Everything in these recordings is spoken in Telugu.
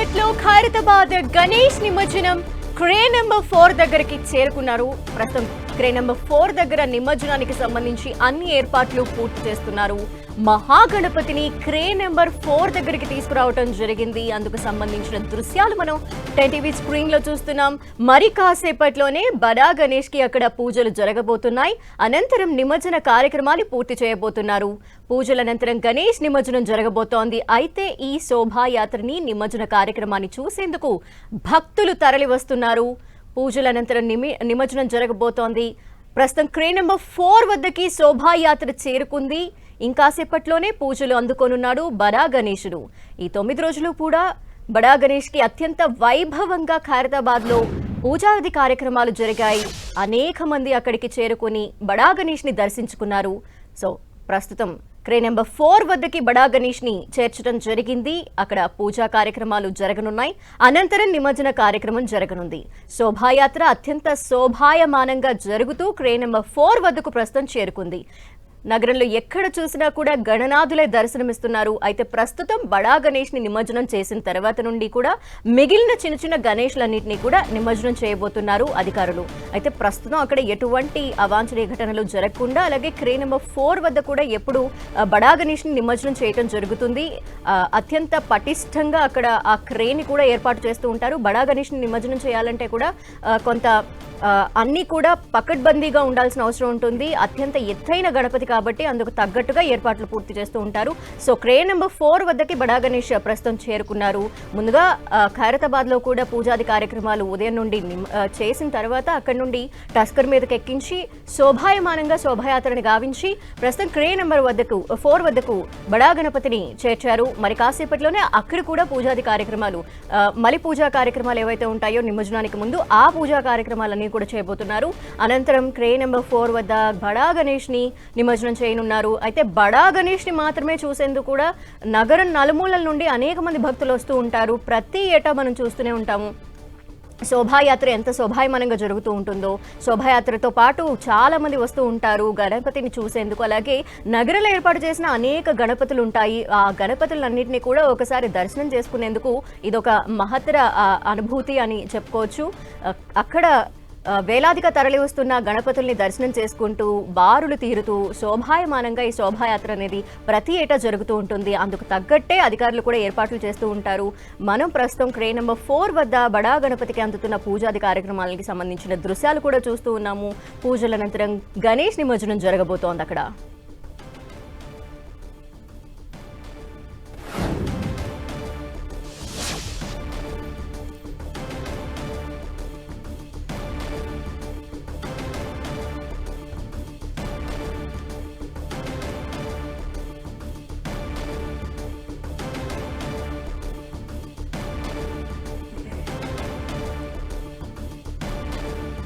లో ఖైరతాబాద్ గణేష్ నిమజ్జనం. క్రే నెంబర్ ఫోర్ దగ్గరికి చేరుకున్నారు. ప్రస్తుతం క్రే నెంబర్ ఫోర్ దగ్గర నిమజ్జనానికి సంబంధించి అన్ని ఏర్పాట్లు పూర్తి చేస్తున్నారు. మహాగణపతిని క్రే నెంబర్ ఫోర్ దగ్గరికి తీసుకురావటం జరిగింది. అందుకు సంబంధించిన దృశ్యాలు మనం టెన్ టీవీ స్క్రీన్లో చూస్తున్నాం. మరి కాసేపట్లోనే బడా గణేష్కి అక్కడ పూజలు జరగబోతున్నాయి. అనంతరం నిమజ్జన కార్యక్రమాలు పూర్తి చేయబోతున్నారు. పూజల అనంతరం గణేష్ నిమజ్జనం జరగబోతోంది. అయితే ఈ శోభాయాత్రని నిమజ్జన కార్యక్రమాన్ని చూసేందుకు భక్తులు తరలి వస్తున్నారు పూజల అనంతరం నిమి నిమజ్జనం జరగబోతోంది. ప్రస్తుతం క్రే నెంబర్ ఫోర్ వద్దకి శోభాయాత్ర చేరుకుంది. ఇంకాసేపట్లోనే పూజలు అందుకోనున్నాడు బడా గణేశుడు ఈ తొమ్మిది రోజులు కూడా బడా గణేష్కి అత్యంత వైభవంగా ఖైరతాబాద్లో పూజాది కార్యక్రమాలు జరిగాయి. అనేక మంది అక్కడికి చేరుకుని బడా గణేష్ని దర్శించుకున్నారు. సో ప్రస్తుతం క్రే నెంబర్ ఫోర్ వద్దకి బడా గణేష్ని చేర్చడం జరిగింది. అక్కడ పూజా కార్యక్రమాలు జరగనున్నాయి. అనంతరం నిమజ్జన కార్యక్రమం జరగనుంది. శోభాయాత్ర అత్యంత శోభాయమానంగా జరుగుతూ క్రే నెంబర్ ఫోర్ వద్దకు ప్రస్తుతం చేరుకుంది. నగరంలో ఎక్కడ చూసినా కూడా గణనాథులే దర్శనమిస్తున్నారు. అయితే ప్రస్తుతం బడా గణేష్ని నిమజ్జనం చేసిన తర్వాత నుండి కూడా మిగిలిన చిన్న చిన్న గణేష్లన్నింటినీ కూడా నిమజ్జనం చేయబోతున్నారు అధికారులు. అయితే ప్రస్తుతం అక్కడ ఎటువంటి అవాంఛనీయ ఘటనలు జరగకుండా అలాగే క్రే నెంబర్ ఫోర్ వద్ద కూడా ఎప్పుడు బడా గణేష్ని నిమజ్జనం చేయటం జరుగుతుంది. ఆ, అత్యంత పటిష్టంగా అక్కడ ఆ క్రేని కూడా ఏర్పాటు చేస్తూ ఉంటారు. బడా గణేష్ని నిమజ్జనం చేయాలంటే కూడా కొంత అన్నీ కూడా పకడ్బందీగా ఉండాల్సిన అవసరం ఉంటుంది. అత్యంత ఎత్తైన గణపతి కాబట్టి అందుకు తగ్గట్టుగా ఏర్పాట్లు పూర్తి చేస్తూ ఉంటారు. సో క్రే నెంబర్ ఫోర్ వద్దకి బడా గణేష్ ప్రస్తుతం చేరుకున్నారు. ముందుగా ఖైరతాబాద్లో కూడా పూజాది కార్యక్రమాలు ఉదయం నుండి చేసిన తర్వాత అక్కడ నుండి టస్కర్ మీదకి ఎక్కించి శోభాయమానంగా శోభాయాత్రని గావించి ప్రస్తుతం క్రే నెంబర్ వద్దకు ఫోర్ వద్దకు బడా గణపతిని చేర్చారు. మరి కాసేపట్లోనే అక్కడ కూడా పూజాది కార్యక్రమాలు మలి పూజా కార్యక్రమాలు ఏవైతే ఉంటాయో నిమజ్జనానికి ముందు ఆ పూజా కార్యక్రమాలన్నీ కూడా చేయబోతున్నారు. అనంతరం క్రే నెంబర్ ఫోర్ వద్ద బడా గణేష్ని నిమజ్జనం చేయనున్నారు. అయితే బడా గణేష్ని మాత్రమే చూసేందుకు కూడా నగరం నలుమూలల నుండి అనేక మంది భక్తులు వస్తూ ఉంటారు. ప్రతి ఏటా మనం చూస్తూనే ఉంటాము. శోభాయాత్ర ఎంత శోభాయమానంగా జరుగుతూ ఉంటుందో శోభాయాత్రతో పాటు చాలా మంది వస్తూ ఉంటారు గణపతిని చూసేందుకు. అలాగే నగరంలో ఏర్పాటు చేసిన అనేక గణపతులు ఉంటాయి. ఆ గణపతులన్నింటినీ కూడా ఒకసారి దర్శనం చేసుకునేందుకు ఇదొక మహత్తర అనుభూతి అని చెప్పుకోవచ్చు. అక్కడ వేలాదిగా తరలి వస్తున్న గణపతుల్ని దర్శనం చేసుకుంటూ బారులు తీరుతూ శోభాయమానంగా ఈ శోభాయాత్ర అనేది ప్రతి ఏటా జరుగుతూ ఉంటుంది. అందుకు తగ్గట్టే అధికారులు కూడా ఏర్పాట్లు చేస్తూ ఉంటారు. మనం ప్రస్తుతం క్రే నెంబర్ ఫోర్ వద్ద బడా గణపతికి అందుతున్న పూజాది కార్యక్రమాలకి సంబంధించిన దృశ్యాలు కూడా చూస్తూ ఉన్నాము. పూజల అనంతరం గణేష్ నిమజ్జనం జరగబోతోంది అక్కడ.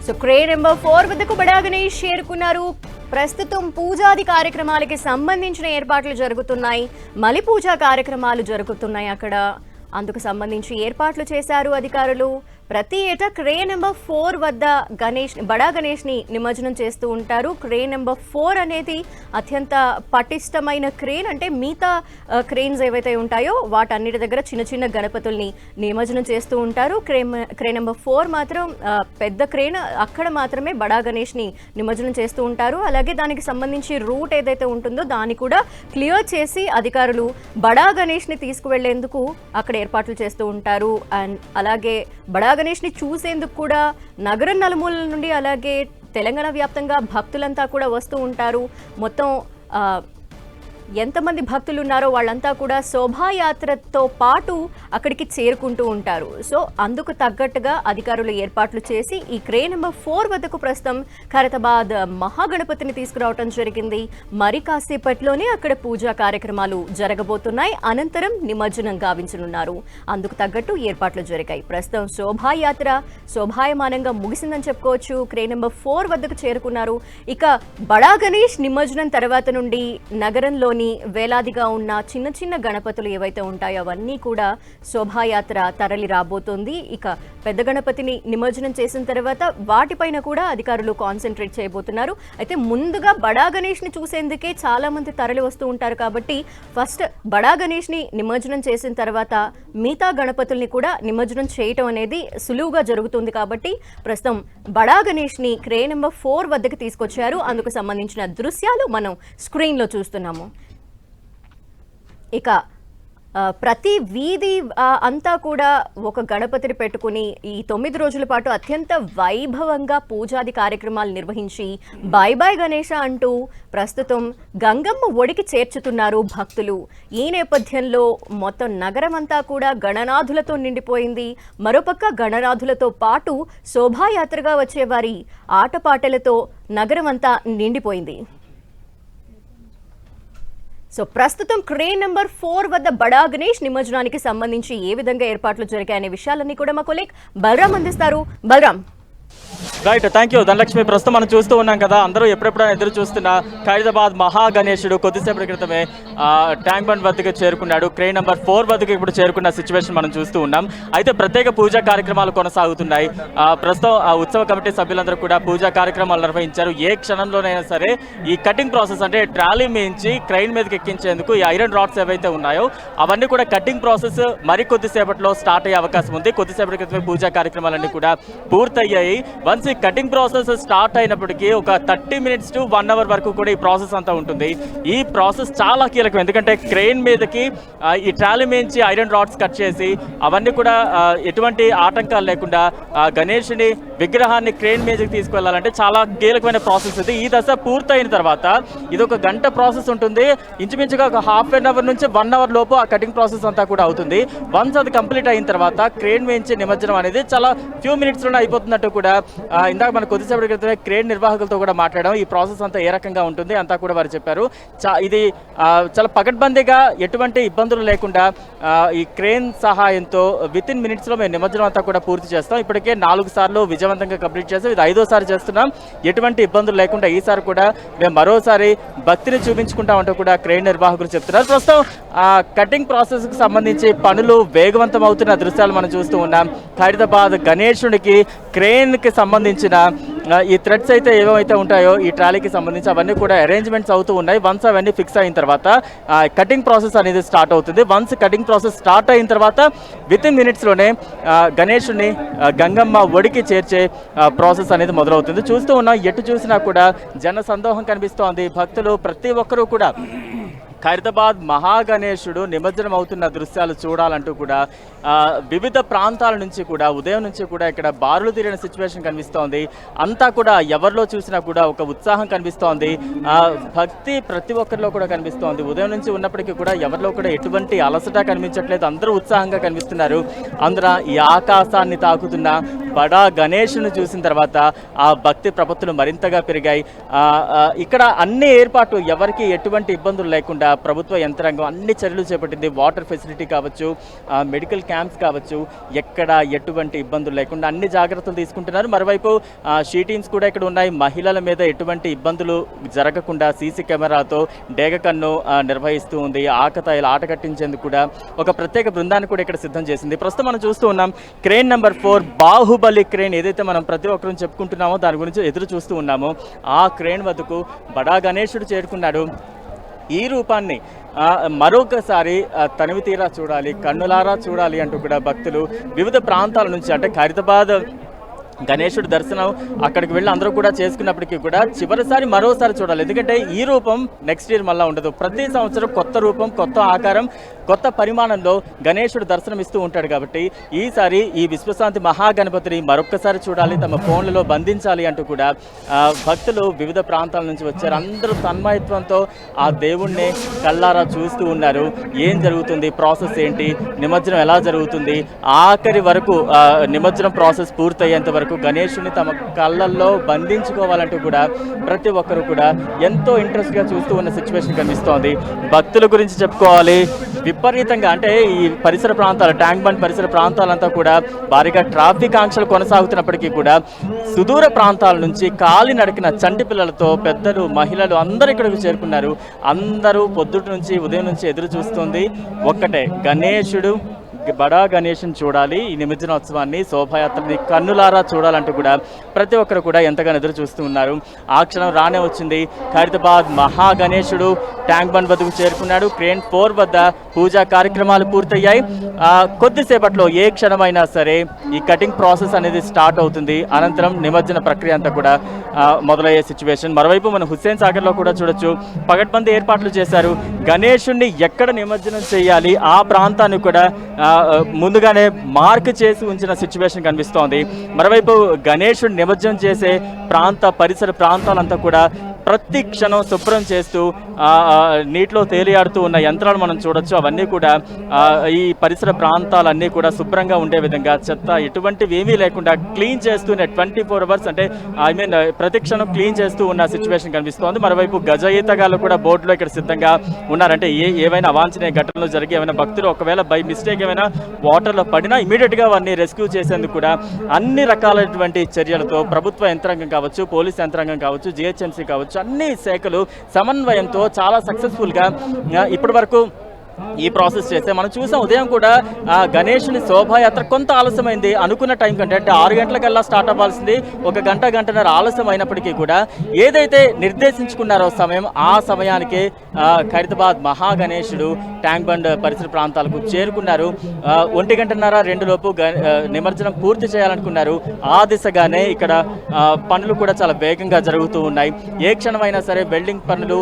సో క్రే నెంబర్ ఫోర్ వద్దకు బడా గణేష్ చేరుకున్నారు. ప్రస్తుతం పూజాది కార్యక్రమాలకి సంబంధించిన ఏర్పాట్లు జరుగుతున్నాయి. మలి పూజా కార్యక్రమాలు జరుగుతున్నాయి అక్కడ. అందుకు సంబంధించి ఏర్పాట్లు చేశారు అధికారులు. ప్రతి ఏటా క్రే నెంబర్ ఫోర్ వద్ద గణేష్ బడా గణేష్ని నిమజ్జనం చేస్తూ ఉంటారు. క్రే నెంబర్ ఫోర్ అనేది అత్యంత పటిష్టమైన క్రేన్ అంటే మిగతా క్రేన్స్ ఏవైతే ఉంటాయో వాటన్నిటి దగ్గర చిన్న చిన్న గణపతుల్ని నిమజ్జనం చేస్తూ ఉంటారు. క్రే క్రే నెంబర్ ఫోర్ మాత్రం పెద్ద క్రేన్ అక్కడ మాత్రమే బడా గణేష్ని నిమజ్జనం చేస్తూ ఉంటారు. అలాగే దానికి సంబంధించి రూట్ ఏదైతే ఉంటుందో దాన్ని కూడా క్లియర్ చేసి అధికారులు బడా గణేష్ని తీసుకువెళ్ళేందుకు అక్కడ ఏర్పాట్లు చేస్తూ ఉంటారు. అండ్ అలాగే బడా గణేష్ని చూసేందుకు కూడా నగరం నలుమూలల నుండి అలాగే తెలంగాణ వ్యాప్తంగా భక్తులంతా కూడా వస్తూ ఉంటారు. మొత్తం ఎంతమంది భక్తులు ఉన్నారో వాళ్ళంతా కూడా శోభాయాత్రతో పాటు అక్కడికి చేరుకుంటూ ఉంటారు. సో అందుకు తగ్గట్టుగా అధికారులు ఏర్పాట్లు చేసి ఈ క్రే నెంబర్ ఫోర్ వద్దకు ప్రస్తుతం ఖైరతాబాద్ మహాగణపతిని తీసుకురావటం జరిగింది. మరి కాసేపట్లోనే అక్కడ పూజా కార్యక్రమాలు జరగబోతున్నాయి. అనంతరం నిమజ్జనం గావించనున్నారు. అందుకు తగ్గట్టు ఏర్పాట్లు జరిగాయి. ప్రస్తుతం శోభాయాత్ర శోభాయమానంగా ముగిసిందని చెప్పుకోవచ్చు. క్రే నెంబర్ ఫోర్ వద్దకు చేరుకున్నారు. ఇక బడా గణేష్ నిమజ్జనం తర్వాత నుండి నగరంలోని క్షేత్రంలోని వేలాదిగా ఉన్న చిన్న చిన్న గణపతులు ఏవైతే ఉంటాయో అవన్నీ కూడా శోభాయాత్ర తరలి రాబోతోంది. ఇక పెద్ద గణపతిని నిమజ్జనం చేసిన తర్వాత వాటిపైన కూడా అధికారులు కాన్సన్ట్రేట్ చేయబోతున్నారు. అయితే ముందుగా బడా గణేష్ని చూసేందుకే చాలామంది తరలి వస్తూ ఉంటారు కాబట్టి ఫస్ట్ బడా గణేష్ని నిమజ్జనం చేసిన తర్వాత మిగతా గణపతుల్ని కూడా నిమజ్జనం చేయటం అనేది సులువుగా జరుగుతుంది కాబట్టి ప్రస్తుతం బడా గణేష్ని క్రే నెంబర్ ఫోర్ వద్దకు తీసుకొచ్చారు. అందుకు సంబంధించిన దృశ్యాలు మనం స్క్రీన్లో చూస్తున్నాము. ఇక ప్రతి వీధి అంతా కూడా ఒక గణపతిని పెట్టుకుని ఈ తొమ్మిది రోజుల పాటు అత్యంత వైభవంగా పూజాది కార్యక్రమాలు నిర్వహించి బాయ్ బాయ్ గణేష అంటూ ప్రస్తుతం గంగమ్మ ఒడికి చేర్చుతున్నారు భక్తులు. ఈ నేపథ్యంలో మొత్తం నగరం అంతా కూడా గణనాథులతో నిండిపోయింది. మరోపక్క గణనాథులతో పాటు శోభాయాత్రగా వచ్చేవారి ఆటపాటలతో నగరం అంతా నిండిపోయింది. సో ప్రస్తుతం క్రేన్ నెంబర్ ఫోర్ వద్ద బడా గణేష్ నిమజ్జనానికి సంబంధించి ఏ విధంగా ఏర్పాట్లు జరిగాయనే విషయాలన్నీ కూడా మా కొలీగ్ బలరాం అందిస్తారు. Balaram right thank you Dhanalakshmi ప్రస్తుతం మనం చూస్తూ ఉన్నాం కదా అందరూ ఎప్పుడెప్పుడు ఎదురు చూస్తున్న ఖైదాబాద్ మహాగణేశుడు కొద్దిసేపటి క్రితమే ట్యాంక్ బండ్ వద్దకు చేరుకున్నాడు. క్రెయిన్ నెంబర్ ఫోర్ వద్దకు ఇప్పుడు చేరుకున్న సిచ్యువేషన్ మనం చూస్తూ ఉన్నాం. అయితే ప్రత్యేక పూజా కార్యక్రమాలు కొనసాగుతున్నాయి. ప్రస్తుతం ఆ ఉత్సవ కమిటీ సభ్యులందరూ కూడా పూజా కార్యక్రమాలు నిర్వహించారు. ఏ క్షణంలోనైనా సరే ఈ కటింగ్ ప్రాసెస్ అంటే ట్రాలీ మించి క్రైన్ మీదకి ఎక్కించేందుకు ఈ ఐరన్ రాడ్స్ ఏవైతే ఉన్నాయో అవన్నీ కూడా కటింగ్ ప్రాసెస్ మరి కొద్దిసేపట్లో స్టార్ట్ అయ్యే అవకాశం ఉంది. కొద్దిసేపటి క్రితమే పూజా కార్యక్రమాలన్నీ కూడా పూర్తయ్యాయి. వన్స్ ఈ కటింగ్ ప్రాసెస్ స్టార్ట్ అయినప్పటికీ ఒక thirty minutes to one hour వరకు కూడా ఈ ప్రాసెస్ అంతా ఉంటుంది. ఈ ప్రాసెస్ చాలా కీలకం. ఎందుకంటే క్రెయిన్ మీదకి ఈ ట్రాలీ మించి ఐరన్ రాడ్స్ కట్ చేసి అవన్నీ కూడా ఎటువంటి ఆటంకాలు లేకుండా గణేష్ని గణేషుని విగ్రహాన్ని క్రెయిన్ మీదకి తీసుకువెళ్ళాలంటే చాలా కీలకమైన ప్రాసెస్ ఇది. ఈ దశ పూర్తయిన తర్వాత ఇది ఒక గంట ప్రాసెస్ ఉంటుంది. ఇంచుమించుగా ఒక హాఫ్ అన్ అవర్ నుంచి వన్ అవర్ లోపు ఆ కటింగ్ ప్రాసెస్ అంతా కూడా అవుతుంది. వన్స్ అది కంప్లీట్ అయిన తర్వాత క్రేన్ వేయించి నిమజ్జనం అనేది చాలా ఫ్యూ మినిట్స్లోనే అయిపోతున్నట్టు కూడా ఇందాక మన కొద్దిసేపటి క్రితమే క్రేడ్ నిర్వాహకులతో కూడా మాట్లాడడం ఈ ప్రాసెస్ అంతా ఏ రకంగా ఉంటుంది అంతా కూడా వారు చెప్పారు. చా- ఇది చాలా పకడ్బందీగా ఎటువంటి ఇబ్బందులు లేకుండా ఈ క్రేన్ సహాయంతో విత్ ఇన్ మినిట్స్లో మేము నిమజ్జనం అంతా కూడా పూర్తి చేస్తాం. ఇప్పటికే నాలుగు సార్లు విజయవంతంగా కంప్లీట్ చేస్తాం ఇది ఐదోసారి చేస్తున్నాం. ఎటువంటి ఇబ్బందులు లేకుండా ఈసారి కూడా మేము మరోసారి భక్తిని చూపించుకుంటామంటూ కూడా క్రేన్ నిర్వాహకులు చెప్తున్నారు. ప్రస్తుతం కటింగ్ ప్రాసెస్కి సంబంధించి పనులు వేగవంతం అవుతున్న దృశ్యాలు మనం చూస్తూ ఉన్నాం. ఖైరదాబాద్ గణేశునికి క్రేన్కి సంబంధించిన ఈ థ్రెడ్స్ అయితే ఏవైతే ఉంటాయో ఈ ట్రాలీకి సంబంధించి అవన్నీ కూడా అరేంజ్మెంట్స్ అవుతూ ఉన్నాయి. వన్స్ అవన్నీ ఫిక్స్ అయిన తర్వాత కటింగ్ ప్రాసెస్ అనేది స్టార్ట్ అవుతుంది. వన్స్ కటింగ్ ప్రాసెస్ స్టార్ట్ అయిన తర్వాత విత్ ఇన్ మినిట్స్లోనే గణేషుని గంగమ్మ ఒడికి చేర్చే ప్రాసెస్ అనేది మొదలవుతుంది. చూస్తూ ఉన్నాం ఎటు చూసినా కూడా జన సందోహం కనిపిస్తోంది. భక్తులు ప్రతి ఒక్కరూ కూడా ఖైరతాబాద్ మహాగణేశుడు నిమజ్జనం అవుతున్న దృశ్యాలు చూడాలంటూ కూడా వివిధ ప్రాంతాల నుంచి కూడా ఉదయం నుంచి కూడా ఇక్కడ బారులు తీరిన సిచ్యువేషన్ కనిపిస్తోంది. అంతా కూడా ఎవరిలో చూసినా కూడా ఒక ఉత్సాహం కనిపిస్తోంది. ఆ, భక్తి ప్రతి ఒక్కరిలో కూడా కనిపిస్తోంది. ఉదయం నుంచి ఉన్నప్పటికీ కూడా ఎవరిలో కూడా ఎటువంటి అలసట కనిపించట్లేదు. అందరూ ఉత్సాహంగా కనిపిస్తున్నారు. అందున ఈ ఆకాశాన్ని తాకుతున్న బడా గణేషుని చూసిన తర్వాత ఆ భక్తి ప్రపత్తులు మరింతగా పెరిగాయి. ఇక్కడ అన్ని ఏర్పాట్లు ఎవరికి ఎటువంటి ఇబ్బందులు లేకుండా ప్రభుత్వ యంత్రాంగం అన్ని చర్యలు చేపట్టింది. వాటర్ ఫెసిలిటీ కావచ్చు మెడికల్ క్యాంప్స్ కావచ్చు ఎక్కడ ఎటువంటి ఇబ్బందులు లేకుండా అన్ని జాగ్రత్తలు తీసుకుంటున్నారు. మరోవైపు ఆ, షీ టీమ్స్ కూడా ఇక్కడ ఉన్నాయి. మహిళల మీద ఎటువంటి ఇబ్బందులు జరగకుండా సీసీ కెమెరాతో డేగ కన్ను నిర్వహిస్తూ ఉంది. ఆకతాయిలు ఆట కట్టించేందుకు కూడా ఒక ప్రత్యేక బృందాన్ని కూడా ఇక్కడ సిద్ధం చేసింది. ప్రస్తుతం మనం చూస్తూ ఉన్నాం crane number four Baahubali crane ఏదైతే మనం ప్రతి ఒక్కరూ చెప్పుకుంటున్నామో దాని గురించి ఎదురు చూస్తూ ఉన్నామో ఆ క్రెయిన్ వద్దకు బడా గణేశుడు చేరుకున్నాడు. ఈ రూపాన్ని మరొకసారి తనివి తీరా చూడాలి కన్నులారా చూడాలి అంటూ కూడా భక్తులు వివిధ ప్రాంతాల నుంచి అంటే ఖైరతాబాద్ గణేశుడి దర్శనం అక్కడికి వెళ్ళి అందరూ కూడా చేసుకున్నప్పటికీ కూడా చివరిసారి మరోసారి చూడాలి. ఎందుకంటే ఈ రూపం నెక్స్ట్ ఇయర్ మళ్ళీ ఉండదు. ప్రతి సంవత్సరం కొత్త రూపం కొత్త ఆకారం కొత్త పరిమాణంలో గణేశుడు దర్శనం ఇస్తూ ఉంటాడు కాబట్టి ఈసారి ఈ విశ్వశాంతి మహాగణపతిని మరొక్కసారి చూడాలి తమ ఫోన్లలో బంధించాలి అంటూ కూడా భక్తులు వివిధ ప్రాంతాల నుంచి వచ్చారు. అందరూ తన్మయత్వంతో ఆ దేవుణ్ణి కళ్ళారా చూస్తూ ఉన్నారు. ఏం జరుగుతుంది? ప్రాసెస్ ఏంటి? నిమజ్జనం ఎలా జరుగుతుంది? ఆఖరి వరకు నిమజ్జనం ప్రాసెస్ పూర్తయ్యేంత వరకు వరకు గణేషుని తమ కళ్ళల్లో బంధించుకోవాలంటూ కూడా ప్రతి ఒక్కరు కూడా ఎంతో ఇంట్రెస్ట్గా చూస్తూ ఉన్న సిచ్యువేషన్ కనిపిస్తోంది. భక్తుల గురించి చెప్పుకోవాలి. విపరీతంగా అంటే ఈ పరిసర ప్రాంతాలు ట్యాంక్ బండ్ పరిసర ప్రాంతాలంతా కూడా భారీగా ట్రాఫిక్ ఆంక్షలు కొనసాగుతున్నప్పటికీ కూడా సుదూర ప్రాంతాల నుంచి కాలి నడికిన చంటి పిల్లలతో పెద్దలు మహిళలు అందరూ ఇక్కడికి చేరుకున్నారు. అందరూ పొద్దుటి నుంచి ఉదయం నుంచి ఎదురు చూస్తుంది. ఒక్కటే గణేషుడు బడా గణేష్ని చూడాలి. ఈ నిమజ్జనోత్సవాన్ని శోభాయాత్రని కన్నులారా చూడాలంటూ కూడా ప్రతి ఒక్కరు కూడా ఎంతగానో ఎదురు చూస్తూ ఉన్నారు. ఆ క్షణం రానే వచ్చింది. ఖైరతాబాద్ మహా గణేశుడు ట్యాంక్ బండ్ వద్దకు చేరుకున్నాడు. క్రేన్ ఫోర్ వద్ద పూజా కార్యక్రమాలు పూర్తయ్యాయి. కొద్దిసేపట్లో ఏ క్షణమైనా సరే ఈ కటింగ్ ప్రాసెస్ అనేది స్టార్ట్ అవుతుంది. అనంతరం నిమజ్జన ప్రక్రియ అంతా కూడా మొదలయ్యే సిచ్యువేషన్. మరోవైపు మనం హుస్సేన్ సాగర్లో కూడా చూడొచ్చు. పగడ్బందీ ఏర్పాట్లు చేశారు. గణేషుణ్ణి ఎక్కడ నిమజ్జనం చేయాలి? ఆ ప్రాంతాన్ని కూడా ముందుగానే మార్క్ చేసి ఉంచిన సిచ్యువేషన్ కనిపిస్తోంది. మరోవైపు గణేషుడు నిమజ్జనం చేసే ప్రాంత పరిసర ప్రాంతాలంతా కూడా ప్రతి క్షణం శుభ్రం చేస్తూ నీటిలో తేలియాడుతూ ఉన్న యంత్రాలు మనం చూడొచ్చు. అవన్నీ కూడా ఈ పరిసర ప్రాంతాలన్నీ కూడా శుభ్రంగా ఉండే విధంగా చెత్త ఎటువంటివి ఏమీ లేకుండా క్లీన్ చేస్తూనే ట్వంటీ ఫోర్ అవర్స్ అంటే ఐ మీన్ ప్రతి క్షణం క్లీన్ చేస్తూ ఉన్న సిచ్యువేషన్ కనిపిస్తోంది. మరోవైపు గజ ఈతగాళ్ళు కూడా బోర్డులో ఇక్కడ సిద్ధంగా ఉన్నారంటే ఏ ఏవైనా అవాంఛనీయ ఘటనలు జరిగి ఏమైనా భక్తులు ఒకవేళ బై మిస్టేక్ ఏమైనా వాటర్లో పడినా ఇమీడియట్గా వారిని రెస్క్యూ చేసేందుకు కూడా అన్ని రకాలైనటువంటి చర్యలతో ప్రభుత్వ యంత్రాంగం కావచ్చు పోలీస్ యంత్రాంగం కావచ్చు జిహెచ్ఎంసీ కావచ్చు అన్ని శాఖలు సమన్వయంతో చాలా సక్సెస్ఫుల్గా ఇప్పటి వరకు ఈ ప్రాసెస్ చేస్తే మనం చూసాం ఉదయం కూడా ఆ, గణేషుని శోభాయాత్ర కొంత ఆలస్యమైంది. అనుకున్న టైం కంటే అంటే ఆరు గంటలకల్లా స్టార్ట్ అవ్వాల్సింది. ఒక గంట గంటన్నర ఆలస్యం అయినప్పటికీ కూడా ఏదైతే నిర్దేశించుకున్నారో సమయం ఆ సమయానికి ఆ, ఖైరతాబాద్ మహా ట్యాంక్ బండ్ పరిసర ప్రాంతాలకు చేరుకున్నారు. ఒంటి గంటన్నర రెండు లోపు గ- నిమజ్జనం పూర్తి చేయాలనుకున్నారు. ఆ దిశగానే ఇక్కడ పనులు కూడా చాలా వేగంగా జరుగుతూ ఉన్నాయి. ఏ క్షణమైనా సరే వెల్డింగ్ పనులు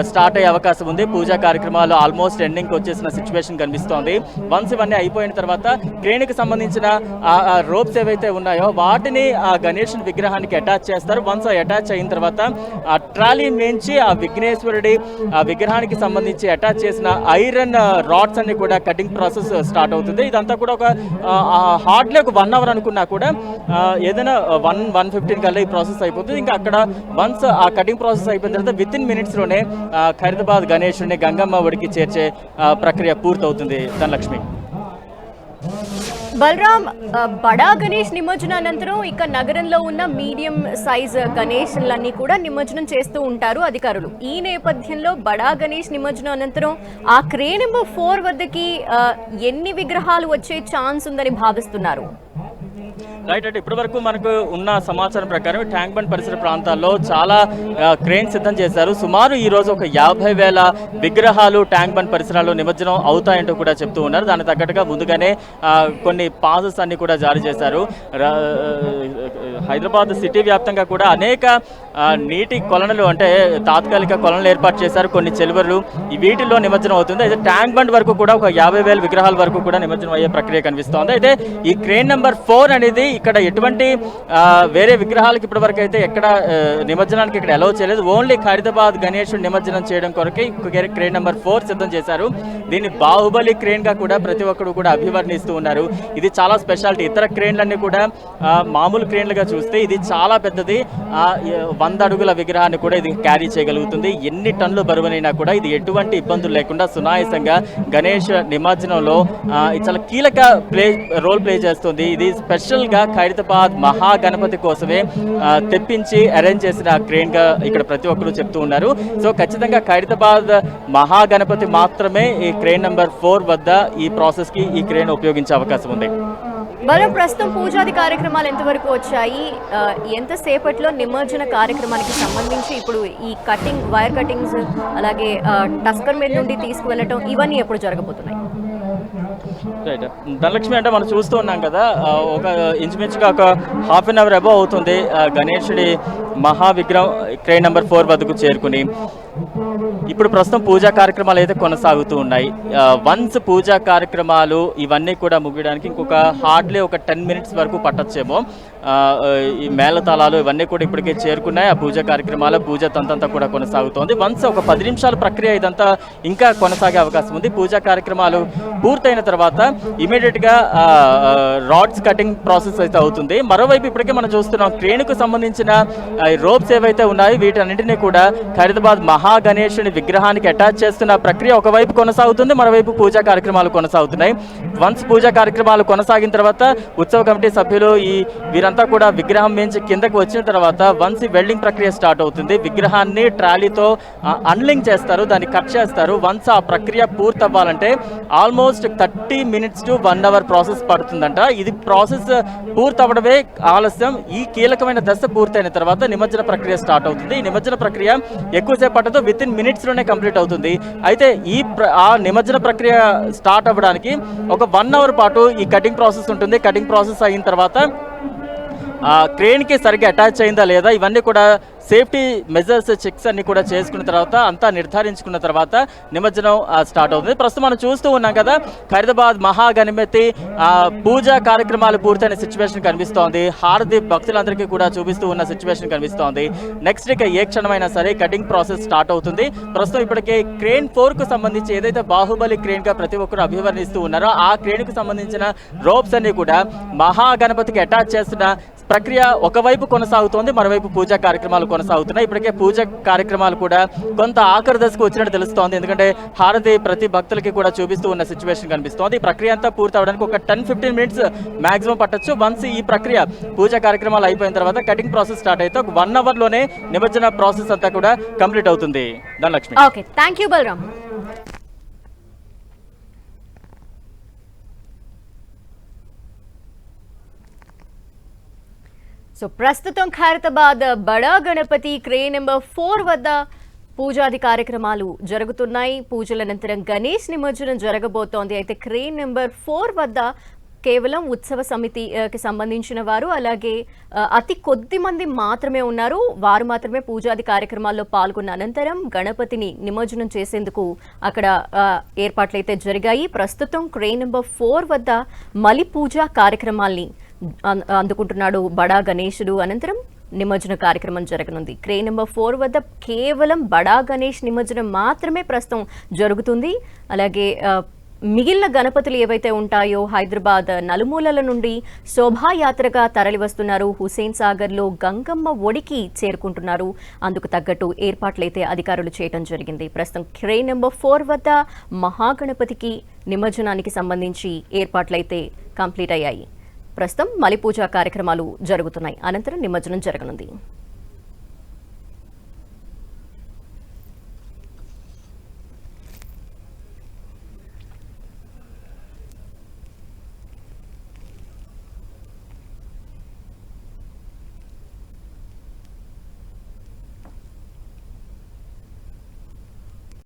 స్టార్ట్ అయ్యే అవకాశం ఉంది. పూజా కార్యక్రమాలు ఆల్మోస్ట్ ఎండింగ్ వచ్చేసిన సిచ్యువేషన్ కనిపిస్తోంది. వన్స్ ఇవన్నీ అయిపోయిన తర్వాత క్రేణికి సంబంధించిన రోప్స్ ఏవైతే ఉన్నాయో వాటిని ఆ గణేష్ విగ్రహానికి అటాచ్ చేస్తారు. వన్స్ అటాచ్ అయిన తర్వాత ఆ ట్రాలీ మేంచి ఆ విఘ్నేశ్వరుడి ఆ విగ్రహానికి సంబంధించి అటాచ్ చేసిన ఐరన్ రాడ్స్ అన్ని కూడా కటింగ్ ప్రాసెస్ స్టార్ట్ అవుతుంది. ఇదంతా కూడా ఒక హార్డ్లీ ఒక వన్ అవర్ అనుకున్నా కూడా ఏదైనా వన్ వన్ ఫిఫ్టీన్ కల్లా ఈ ప్రాసెస్ అయిపోతుంది. ఇంకా అక్కడ వన్స్ ఆ కటింగ్ ప్రాసెస్ అయిపోయిన తర్వాత విత్ ఇన్ మినిట్స్లోనే ఖైరదాబాద్ గణేషుడిని గంగమ్మ ఒడికి చేర్చే ప్రక్రియ పూర్తవుతుంది ధనలక్ష్మి. బలరాం బడా గణేష్ నిమజ్జనానంతరం ఇక నగరంలో ఉన్న మీడియం సైజ్ గణేష్లన్నీ కూడా నిమజ్జనం చేస్తూ ఉంటారు అధికారులు. ఈ నేపథ్యంలో బడా గణేష్ నిమజ్జనం అనంతరం ఆ క్రే నెంబర్ ఫోర్ వద్దకి ఎన్ని విగ్రహాలు వచ్చే ఛాన్స్ ఉందని భావిస్తున్నారు? రైట్ అంటే ఇప్పటి వరకు మనకు ఉన్న సమాచారం ప్రకారం ట్యాంక్ బండ్ పరిసర ప్రాంతాల్లో చాలా క్రేన్ సిద్ధం చేశారు. సుమారు ఈ రోజు ఒక యాభై వేల విగ్రహాలు ట్యాంక్ బండ్ పరిసరాల్లో నిమజ్జనం అవుతాయంటూ కూడా చెప్తూ ఉన్నారు. దానికి తగ్గట్టుగా ముందుగానే కొన్ని పాసెస్ అన్ని కూడా జారీ చేశారు. హైదరాబాద్ సిటీ వ్యాప్తంగా కూడా అనేక నీటి కొలనులు అంటే తాత్కాలిక కొలనులు ఏర్పాటు చేశారు. కొన్ని చెలువలు ఈ వీటిల్లో నిమజ్జనం అవుతుంది. అయితే ట్యాంక్ బండ్ వరకు కూడా ఒక యాభై వేల విగ్రహాల వరకు కూడా నిమజ్జనం అయ్యే ప్రక్రియ కనిపిస్తోంది. అయితే ఈ క్రేన్ నెంబర్ ఫోర్ అనేది ఇక్కడ ఎటువంటి వేరే విగ్రహాలకు ఇప్పటి వరకు అయితే ఎక్కడ నిమజ్జనానికి ఇక్కడ అలౌ చేయలేదు. ఓన్లీ ఖరీదాబాద్ గణేషుడు నిమజ్జనం చేయడం కొరకే క్రేన్ నెంబర్ ఫోర్ సిద్ధం చేశారు. దీన్ని బాహుబలి క్రేన్గా కూడా ప్రతి ఒక్కరు కూడా అభివర్ణిస్తూ ఉన్నారు. ఇది చాలా స్పెషాలిటీ. ఇతర క్రేన్లన్నీ కూడా మామూలు క్రేన్లుగా చూస్తే ఇది చాలా పెద్దది. వంద అడుగుల విగ్రహాన్ని కూడా ఇది క్యారీ చేయగలుగుతుంది. ఎన్ని టన్నులు బరువునైనా కూడా ఇది ఎటువంటి ఇబ్బందులు లేకుండా సునాయాసంగా గణేష్ నిమజ్జనంలో చాలా కీలక ప్లే రోల్ ప్లే చేస్తుంది. ఇది స్పెషల్గా ఖైరతాబాద్ మహాగణపతి కోసమే తెప్పించి అరేంజ్ చేసిన క్రేన్గా ఇక్కడ ప్రతి ఒక్కరు చెప్తూ ఉన్నారు. సో ఖచ్చితంగా ఖైరతాబాద్ మహాగణపతి మాత్రమే ఈ క్రేన్ నెంబర్ ఫోర్ వద్ద ఈ ప్రాసెస్కి ఈ క్రేన్ ఉపయోగించే అవకాశం ఉంది. బలం ప్రస్తుతం పూజాది కార్యక్రమాలు ఎంతవరకు వచ్చాయి? ఎంతసేపట్లో నిమజ్జన కార్యక్రమానికి సంబంధించి ఇప్పుడు ఈ కటింగ్ వైర్ కటింగ్స్ అలాగే టస్కర్ మీద నుండి తీసుకువెళ్ళటం ఇవన్నీ ఎప్పుడు జరగబోతున్నాయి? రైట్ ధనలక్ష్మి అంటే మనం చూస్తూ ఉన్నాం కదా ఒక ఇంచుమించుగా ఒక హాఫ్ అన్ అవర్ అబౌవ్ అవుతుంది. గణేషుడి గణేశుడి మహా విగ్రహం క్రేన్ నెంబర్ ఫోర్ వద్దకు చేరుకుని. ఇప్పుడు ప్రస్తుతం పూజా కార్యక్రమాలు అయితే కొనసాగుతూ ఉన్నాయి. వన్స్ పూజా కార్యక్రమాలు ఇవన్నీ కూడా ముగియడానికి ఇంకొక హార్డ్లీ ఒక టెన్ మినిట్స్ వరకు పట్టొచ్చేమో. ఈ మేళతాళాలు ఇవన్నీ కూడా ఇప్పటికే చేరుకున్నాయి. ఆ పూజా కార్యక్రమాలు పూజ తంతంతా కూడా కొనసాగుతోంది. వన్స్ ఒక పది నిమిషాల ప్రక్రియ ఇదంతా ఇంకా కొనసాగే అవకాశం ఉంది. పూజా కార్యక్రమాలు పూర్తయిన తర్వాత ఇమీడియట్గా రాడ్స్ కటింగ్ ప్రాసెస్ అయితే అవుతుంది. మరోవైపు ఇప్పటికే మనం చూస్తున్నాం క్రేణుకు సంబంధించిన రోప్స్ ఏవైతే ఉన్నాయో వీటన్నింటినీ కూడా ఖైరదాబాద్ మహా మహాగణేషుని విగ్రహానికి అటాచ్ చేస్తున్న ప్రక్రియ ఒకవైపు కొనసాగుతుంది మరోవైపు పూజా కార్యక్రమాలు కొనసాగుతున్నాయి. వన్స్ పూజా కార్యక్రమాలు కొనసాగిన తర్వాత ఉత్సవ కమిటీ సభ్యులు ఈ వీరంతా కూడా విగ్రహం మించి కిందకి వచ్చిన తర్వాత వన్స్ ఈ వెల్డింగ్ ప్రక్రియ స్టార్ట్ అవుతుంది విగ్రహాన్ని ట్రాలీతో అన్లింక్ చేస్తారు దాన్ని కట్ చేస్తారు. వన్స్ ఆ ప్రక్రియ పూర్తవ్వాలంటే almost thirty minutes to one hour process పడుతుందంట. ఇది ప్రాసెస్ పూర్తవడమే ఆలస్యం. ఈ కీలకమైన దశ పూర్తయిన తర్వాత నిమజ్జన ప్రక్రియ స్టార్ట్ అవుతుంది. ఈ నిమజ్జన ప్రక్రియ ఎక్కువసేపు పట్టదు విత్ ఇన్ మినిట్స్లోనే కంప్లీట్ అవుతుంది. అయితే ఈ ఆ నిమజ్జన ప్రక్రియ స్టార్ట్ అవ్వడానికి ఒక వన్ అవర్ పాటు ఈ కటింగ్ ప్రాసెస్ ఉంటుంది. కటింగ్ ప్రాసెస్ అయిన తర్వాత ఆ క్రేన్కి సరిగ్గా అటాచ్ అయిందా లేదా ఇవన్నీ కూడా సేఫ్టీ మెజర్స్ చెక్స్ అన్ని కూడా చేసుకున్న తర్వాత అంతా నిర్ధారించుకున్న తర్వాత నిమజ్జనం స్టార్ట్ అవుతుంది. ప్రస్తుతం మనం చూస్తూ ఉన్నాం కదా ఖైరదాబాద్ మహాగణపతి పూజా కార్యక్రమాలు పూర్తయిన సిచ్యువేషన్ కనిపిస్తోంది. హారతి భక్తులందరికీ కూడా చూపిస్తూ ఉన్న సిచ్యువేషన్ కనిపిస్తోంది. నెక్స్ట్ ఇక ఏ క్షణమైనా సరే కటింగ్ ప్రాసెస్ స్టార్ట్ అవుతుంది. ప్రస్తుతం ఇప్పటికే క్రేన్ ఫోర్కు సంబంధించి ఏదైతే బాహుబలి క్రేన్గా ప్రతి ఒక్కరు అభివర్ణిస్తూ ఉన్నారో ఆ క్రేన్కు సంబంధించిన రోప్స్ అన్ని కూడా మహాగణపతికి అటాచ్ చేస్తున్న ప్రక్రియ ఒకవైపు కొనసాగుతోంది మరోవైపు పూజా కార్యక్రమాలు కొనసాగుతున్నాయి. ఇప్పటికే పూజ కార్యక్రమాలు కూడా కొంత ఆఖరి దశకు వచ్చినట్టు తెలుస్తోంది. ఎందుకంటే హారతి ప్రతి భక్తులకి కూడా చూపిస్తూ ఉన్న సిచ్యువేషన్ కనిపిస్తోంది. ఈ ప్రక్రియ అంతా పూర్తి అవడానికి ఒక టెన్ ఫిఫ్టీన్ మినిట్స్ మాక్సిమం పట్టొచ్చు. వన్స్ ఈ ప్రక్రియ పూజా కార్యక్రమాలు అయిపోయిన తర్వాత కటింగ్ ప్రాసెస్ స్టార్ట్ అయితే ఒక వన్ అవర్లోనే నిమజ్జన ప్రాసెస్ అంతా కూడా కంప్లీట్ అవుతుంది. Dhanalakshmi. Okay thank you Balaram so ప్రస్తుతం ఖైరతాబాద్ బడా గణపతి క్రే నెంబర్ ఫోర్ వద్ద పూజాది కార్యక్రమాలు జరుగుతున్నాయి. పూజల అనంతరం గణేష్ నిమజ్జనం జరగబోతోంది. అయితే క్రే నెంబర్ ఫోర్ వద్ద కేవలం ఉత్సవ సమితికి సంబంధించిన వారు అలాగే అతి కొద్ది మంది మాత్రమే ఉన్నారు. వారు మాత్రమే పూజాది కార్యక్రమాల్లో పాల్గొన్న అనంతరం గణపతిని నిమజ్జనం చేసేందుకు అక్కడ ఏర్పాట్లు ఏర్పాట్లయితే జరిగాయి. ప్రస్తుతం క్రే నెంబర్ ఫోర్ వద్ద మలి పూజా కార్యక్రమాల్ని అందుకుంటున్నాడు బడా గణేశుడు అనంతరం నిమజ్జన కార్యక్రమం జరగనుంది. క్రే నెంబర్ ఫోర్ వద్ద కేవలం బడా గణేష్ నిమజ్జనం మాత్రమే ప్రస్తుతం జరుగుతుంది. అలాగే మిగిలిన గణపతులు ఏవైతే ఉంటాయో హైదరాబాద్ నలుమూలల నుండి శోభాయాత్రగా తరలివస్తున్నారు. హుసేన్ సాగర్లో గంగమ్మ ఒడికి చేరుకుంటున్నారు. అందుకు తగ్గట్టు ఏర్పాట్లయితే అధికారులు చేయడం జరిగింది. ప్రస్తుతం క్రే నెంబర్ ఫోర్ వద్ద మహాగణపతికి నిమజ్జనానికి సంబంధించి ఏర్పాట్లయితే కంప్లీట్ అయ్యాయి ప్రస్తుతం మలిపూజ కార్యక్రమాలు జరుగుతున్నాయి. అనంతరం నిమజ్జనం జరగనుంది.